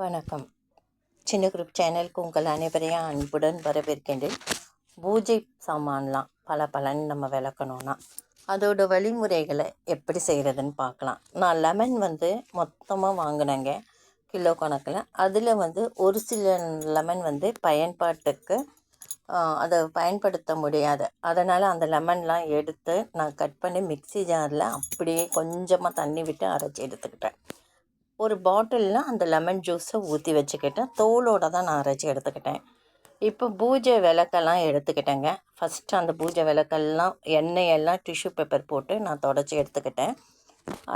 வணக்கம். சின்ன குரூப் சேனலுக்கு உங்கள் அனைவரையும் அன்புடன் வரவேற்கின்றேன். பூஜை சாமான்லாம் பல பலன் நம்ம விளக்கணும்னா அதோட வழிமுறைகளை எப்படி செய்கிறதுன்னு பார்க்கலாம். நான் லெமன் வந்து மொத்தமாக வாங்கினேங்க கிலோ கணக்கில். அதில் வந்து ஒரு சில லெமன் வந்து பயன்பாட்டுக்கு அதை பயன்படுத்த முடியாது. அதனால் அந்த லெமன்லாம் எடுத்து நான் கட் பண்ணி மிக்ஸி ஜாரில் அப்படியே கொஞ்சமாக தண்ணி விட்டு அரைச்சி எடுத்துக்கிட்டேன். ஒரு பாட்டிலில் அந்த லெமன் ஜூஸை ஊற்றி வச்சுக்கிட்டேன் தோலோடு தான் நான் அரைச்சி எடுத்துக்கிட்டேன். இப்போ பூஜை விளக்கெல்லாம் எடுத்துக்கிட்டேங்க. ஃபஸ்ட்டு அந்த பூஜை விளக்கெல்லாம் எண்ணெயெல்லாம் டிஷ்யூ பேப்பர் போட்டு நான் தொடச்சி எடுத்துக்கிட்டேன்.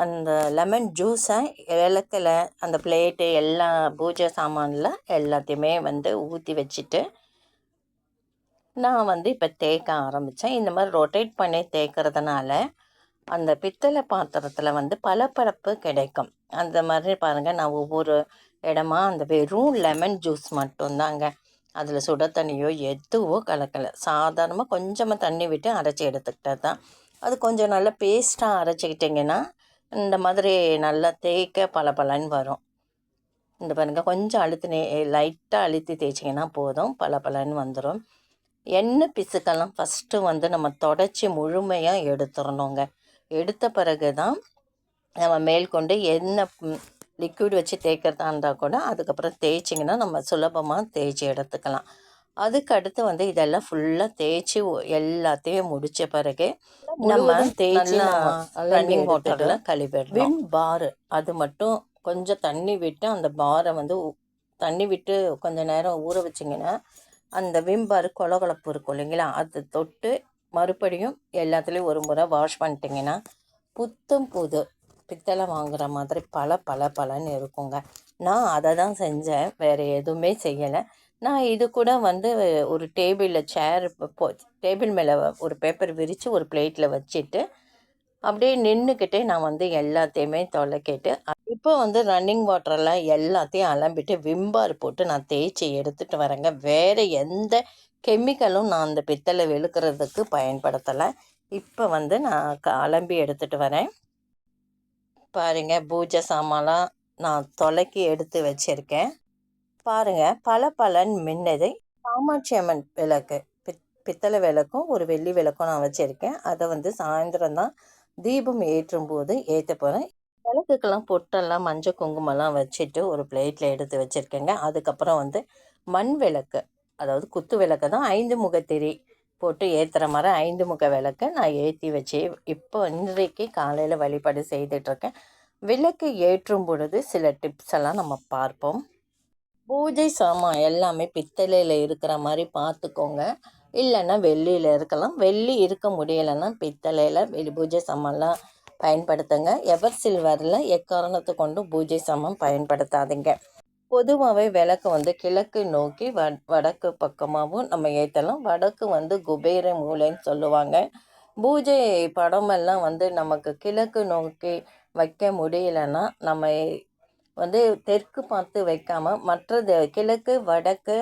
அந்த லெமன் ஜூஸை விளக்கில் அந்த பிளேட்டு எல்லா பூஜை சாமானில் எல்லாத்தையுமே வந்து ஊற்றி வச்சுட்டு நான் வந்து இப்போ தேய்க்க ஆரம்பித்தேன் இந்த மாதிரி ரொட்டேட் பண்ணி தேய்க்கிறதுனால அந்த பித்தளை பாத்திரத்தில் வந்து பளபளப்பு கிடைக்கும். அந்த மாதிரி பாருங்கள் நான் ஒவ்வொரு இடமா அந்த வெறும் லெமன் ஜூஸ் மட்டும்தாங்க. அதில் சுட தண்ணியோ எதுவோ கலக்கலை. சாதாரணமாக கொஞ்சமாக தண்ணி விட்டு அரைச்சி எடுத்துக்கிட்டது தான் அது கொஞ்சம் நல்லா பேஸ்ட்டாக அரைச்சிக்கிட்டிங்கன்னா இந்த மாதிரி நல்லா தேய்க்க பளபளன்னு வரும். இந்த பாருங்கள் கொஞ்சம் அழுத்து நே லைட்டாக அழுத்தி தேய்ச்சிங்கன்னா போதும். பளபளன்னு வந்துடும் எண்ணெய் பிசுக்கெல்லாம் ஃபஸ்ட்டு வந்து நம்ம தொடச்சி முழுமையாக எடுத்துடணுங்க எடுத்த பிறகு தான் நம்ம மேற்கொண்டு என்ன லிக்விட் வச்சு தேய்க்கிறதா இருந்தால் கூட அதுக்கப்புறம் தேய்ச்சிங்கன்னா நம்ம சுலபமாக தேய்ச்சி எடுத்துக்கலாம். அதுக்கு அடுத்து வந்து இதெல்லாம் ஃபுல்லாக தேய்ச்சி எல்லாத்தையும் முடிச்ச பிறகு நம்ம தேய்ச்சி ரன்னிங் வாட்டரில் கழுவிடணும். பார். அது மட்டும் கொஞ்சம் தண்ணி விட்டு அந்த பாரை வந்து தண்ணி விட்டு கொஞ்ச நேரம் ஊற வச்சிங்கன்னா அந்த விம் பார் கொலகொலப்பு இருக்கும் இல்லைங்களா? அது தொட்டு மறுபடியும் எல்லாத்துலேயும் ஒரு முறை வாஷ் பண்ணிட்டீங்கன்னா புத்தம் புது பித்தளை வாங்குற மாதிரி பல பல பலன்னு இருக்குங்க. நான் அதை தான் செஞ்சேன். வேறு எதுவுமே செய்யலை. நான் இது கூட வந்து ஒரு டேபிளில் சேர் போ டேபிள் மேலே ஒரு பேப்பர் விரித்து ஒரு பிளேட்டில் வச்சுட்டு அப்படியே நின்றுக்கிட்டே நான் வந்து எல்லாத்தையுமே தொலைக்கிட்டு இப்போ வந்து ரன்னிங் வாட்டரில் எல்லாத்தையும் அலம்பிட்டு விம்பார் போட்டு நான் தேய்ச்சி எடுத்துகிட்டு வரேங்க. வேறு எந்த கெமிக்கலும் நான் அந்த பித்தளை வெளுக்கிறதுக்கு பயன்படுத்தலை. இப்போ வந்து நான் க- அலம்பி எடுத்துகிட்டு வரேன். பாருங்கள் பூஜை சாமான்லாம் நான் தொலைக்கி எடுத்து வச்சுருக்கேன். பாருங்கள் பல பலன் மின்னதை காமாட்சி அம்மன் விளக்கு பித் பித்தளை விளக்கும் ஒரு வெள்ளி விளக்கும் நான் வச்சுருக்கேன். அதை வந்து சாயந்தரம் தான் தீபம் ஏற்றும் போது ஏற்ற போகிறேன் விளக்குக்கெல்லாம் பொட்டெல்லாம் மஞ்சள் குங்குமம்லாம் வச்சுட்டு ஒரு பிளேட்டில் எடுத்து வச்சுருக்கேங்க. அதுக்கப்புறம் வந்து மண் விளக்கு அதாவது குத்து விளக்கு தான் ஐந்து முகத்திரி போட்டு ஏற்றுற மாதிரி ஐந்து முக விளக்கு நான் ஏற்றி வச்சு இப்போ இன்றைக்கு காலையில் வழிபாடு செய்துட்ருக்கேன். விளக்கு ஏற்றும் பொழுது சில டிப்ஸ் எல்லாம் நம்ம பார்ப்போம். பூஜை சாமான் எல்லாமே பித்தளையில் இருக்கிற மாதிரி பார்த்துக்கோங்க. இல்லைன்னா வெள்ளியில் இருக்கலாம். வெள்ளி இருக்க முடியலைன்னா பித்தளையில் வெளி பூஜை சாமான்லாம் பயன்படுத்துங்க. எவர் சில்வரில் எக்காரணத்தை கொண்டு பூஜை சாமான் பயன்படுத்தாதீங்க. பொதுவாகவே விளக்கு வந்து கிழக்கு நோக்கி வ வடக்கு பக்கமாகவும் நம்ம ஏற்றலாம் வடக்கு வந்து குபேர மூலைன்னு சொல்லுவாங்க. பூஜை படமெல்லாம் வந்து நமக்கு கிழக்கு நோக்கி வைக்க முடியலன்னா நம்ம வந்து தெற்கு பார்த்து வைக்காமல் மற்றது கிழக்கு வடக்கு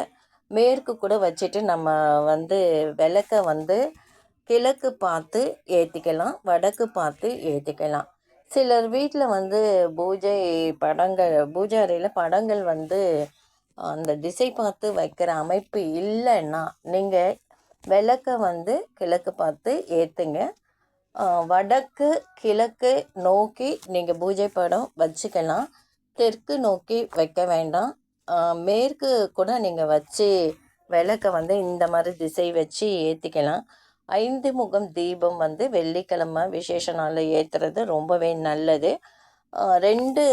மேற்கு கூட வச்சுட்டு நம்ம வந்து விளக்க வந்து கிழக்கு பார்த்து ஏற்றிக்கலாம் வடக்கு பார்த்து ஏற்றிக்கலாம் சிலர் வீட்டில் வந்து பூஜை படங்கள் பூஜை அறையில் படங்கள் வந்து அந்த திசை பார்த்து வைக்கிற அமைப்பு இல்லைன்னா நீங்கள் விளக்க வந்து கிழக்கு பார்த்து ஏற்றுங்க வடக்கு கிழக்கு நோக்கி நீங்கள் பூஜை படம் வச்சுக்கலாம். தெற்கு நோக்கி வைக்க வேண்டாம். மேற்கு கூட நீங்கள் வச்சு விளக்க வந்து இந்த மாதிரி திசை வச்சு ஏற்றிக்கலாம் ஐந்து முகம் தீபம் வந்து வெள்ளிக்கிழமை விசேஷ நாளில் ஏற்றுறது ரொம்பவே நல்லது. ரெண்டு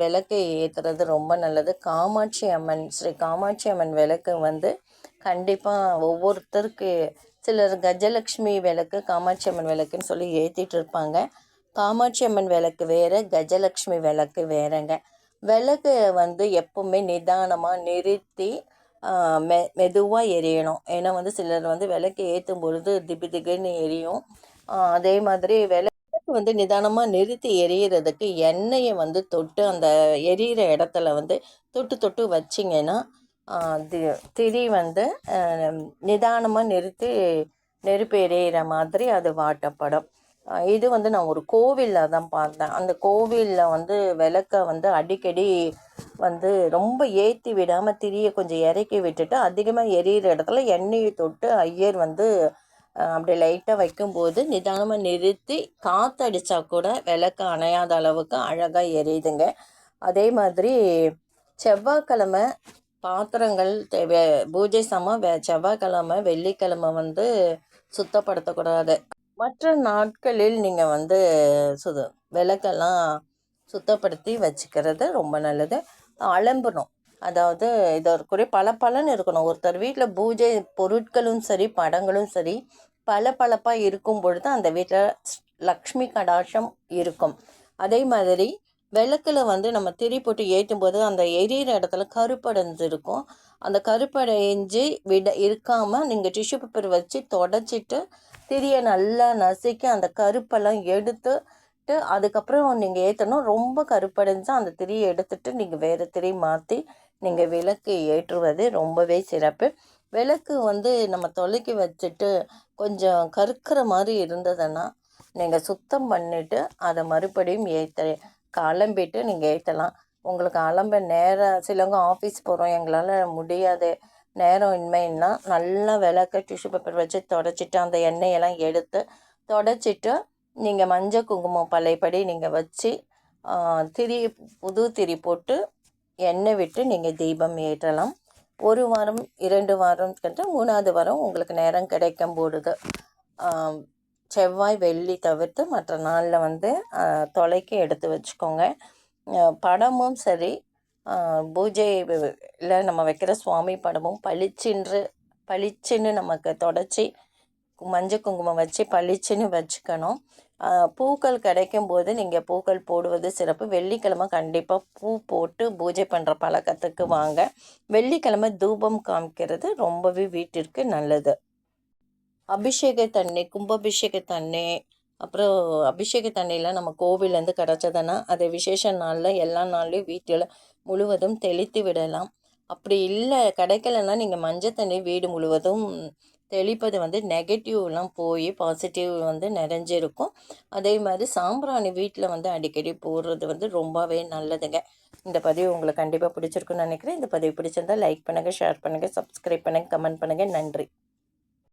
விளக்கு ஏற்றுறது ரொம்ப நல்லது. காமாட்சி அம்மன் ஸ்ரீ காமாட்சி அம்மன் விளக்கு வந்து கண்டிப்பாக ஒவ்வொருத்தருக்கு சிலர் கஜலக்ஷ்மி விளக்கு காமாட்சி அம்மன் விளக்குன்னு சொல்லி ஏற்றிட்டு இருப்பாங்க. காமாட்சி அம்மன் விளக்கு வேறு கஜலக்ஷ்மி விளக்கு வேறங்க. விளக்கு வந்து எப்பவுமே நிதானமாக நிறுத்தி மெ மெதுவாக எரியணும். ஏன்னா வந்து சிலர் வந்து விளக்கு ஏற்றும் பொழுது திபி திக்குன்னு எரியும். அதே மாதிரி விளக்கு வந்து நிதானமாக நிறுத்தி எரியறதுக்கு எண்ணெயை வந்து தொட்டு அந்த எரியிற இடத்துல வந்து தொட்டு தொட்டு வச்சிங்கன்னா தி- திரி வந்து நிதானமாக நிறுத்தி நெருப்பு எரியிற மாதிரி அது வாட்டப்படும். இது வந்து நான் ஒரு கோவிலில் தான் பார்த்தேன். அந்த கோவிலில் வந்து விளக்க வந்து அடிக்கடி வந்து ரொம்ப ஏற்றி விடாமல் திரியை கொஞ்சம் இறக்கி விட்டுட்டு அதிகமாக எரியிற இடத்துல எண்ணெயை தொட்டு ஐயர் வந்து அப்படி லைட்டாக வைக்கும்போது நிதானமாக நிறுத்தி காற்றடிச்சா கூட விளக்கு அணையாத அளவுக்கு அழகாக எரியுதுங்க. அதே மாதிரி செவ்வாய்க்கிழமை பாத்திரங்கள் தேவை பூஜை சமம் வெ செவ்வாய்க்கிழமை வெள்ளிக்கிழமை வந்து சுத்தப்படுத்தக்கூடாது. மற்ற நாட்களில் நீங்கள் வந்து சுது விளக்கெல்லாம் சுத்தப்படுத்தி வச்சுக்கிறது ரொம்ப நல்லது. அலம்பணும். அதாவது இதை ஒரு குறை பல பலன்னு இருக்கணும். ஒருத்தர் வீட்டில் பூஜை பொருட்களும் சரி படங்களும் சரி பளபளப்பாக இருக்கும் பொழுது அந்த வீட்டில் லக்ஷ்மி கடாட்சம் இருக்கும். அதே மாதிரி விளக்கில் வந்து நம்ம திரி போட்டு ஏற்றும் போது அந்த எரியிற இடத்துல கருப்படைஞ்சு இருக்கும். அந்த கருப்படைஞ்சு விட இருக்காமல் நீங்கள் டிஷ்யூ பேப்பர் வச்சு தொடச்சிட்டு திரியை நல்லா நசுக்கி அந்த கருப்பெல்லாம் எடுத்துட்டு அதுக்கப்புறம் நீங்கள் ஏற்றணும் ரொம்ப கருப்படைஞ்சா அந்த திரியை எடுத்துட்டு நீங்கள் வேறு திரி மாற்றி நீங்கள் விளக்கு ஏற்றுவது ரொம்பவே சிறப்பு. விளக்கு வந்து நம்ம தொலைக்கி வச்சுட்டு கொஞ்சம் கருக்கிற மாதிரி இருந்ததுன்னா நீங்கள் சுத்தம் பண்ணிவிட்டு அதை மறுபடியும் ஏற்ற கிளம்பிட்டு நீங்கள் ஏற்றலாம் உங்களுக்கு அலம்ப நேரம் சிலவங்க ஆஃபீஸ் போகிறோம் எங்களால் முடியாது நேரம் இன்மைன்னா நல்லா விளக்க டிஷ்யூ பேப்பர் வச்சு தொடச்சிட்டு அந்த எண்ணெயெல்லாம் எடுத்து தொடச்சிட்டு நீங்கள் மஞ்சள் குங்குமம் பழையபடி நீங்கள் வச்சு திரி புது திரி போட்டு எண்ணெய் விட்டு நீங்கள் தீபம் ஏற்றலாம். ஒரு வாரம் இரண்டு வாரம் கிட்ட மூணாவது வாரம் உங்களுக்கு நேரம் கிடைக்கும் பொழுது செவ்வாய் வெள்ளி தவிர்த்து மற்ற நாளில் வந்து தொலைக்கு எடுத்து வச்சுக்கோங்க. படமும் சரி பூஜையில் நம்ம வைக்கிற சுவாமி படமும் பளிச்சென்று பளிச்சுன்னு நமக்கு தொடச்சி மஞ்சள் குங்குமம் வச்சு பளிச்சுன்னு வச்சுக்கணும். பூக்கள் கிடைக்கும் போது நீங்கள் பூக்கள் போடுவது சிறப்பு. வெள்ளிக்கிழமை கண்டிப்பாக பூ போட்டு பூஜை பண்ணுற பழக்கத்துக்கு வாங்க. வெள்ளிக்கிழமை தூபம் காமிக்கிறது ரொம்பவே வீட்டிற்கு நல்லது. அபிஷேக தண்ணி கும்பாபிஷேக தண்ணி அப்புறம் அபிஷேக தண்ணியில் நம்ம கோவிலேருந்து கிடச்சதுன்னா அதை விசேஷ நாளில் எல்லா நாள்லையும் வீட்டில் முழுவதும் தெளித்து விடலாம். அப்படி இல்லை கிடைக்கலன்னா நீங்கள் மஞ்சள் தண்ணி வீடு முழுவதும் தெளிப்பது வந்து நெகட்டிவ்லாம் போய் பாசிட்டிவ் வந்து நிறைஞ்சிருக்கும். அதே மாதிரி சாம்பிராணி வீட்டில் வந்து அடிக்கடி போடுறது வந்து ரொம்பவே நல்லதுங்க. இந்த பதிவு உங்களுக்கு கண்டிப்பாக பிடிச்சிருக்குன்னு நினைக்கிறேன். இந்த பதிவு பிடிச்சிருந்தா லைக் பண்ணுங்கள் ஷேர் பண்ணுங்கள் சப்ஸ்கிரைப் பண்ணுங்கள் கமெண்ட் பண்ணுங்கள் நன்றி.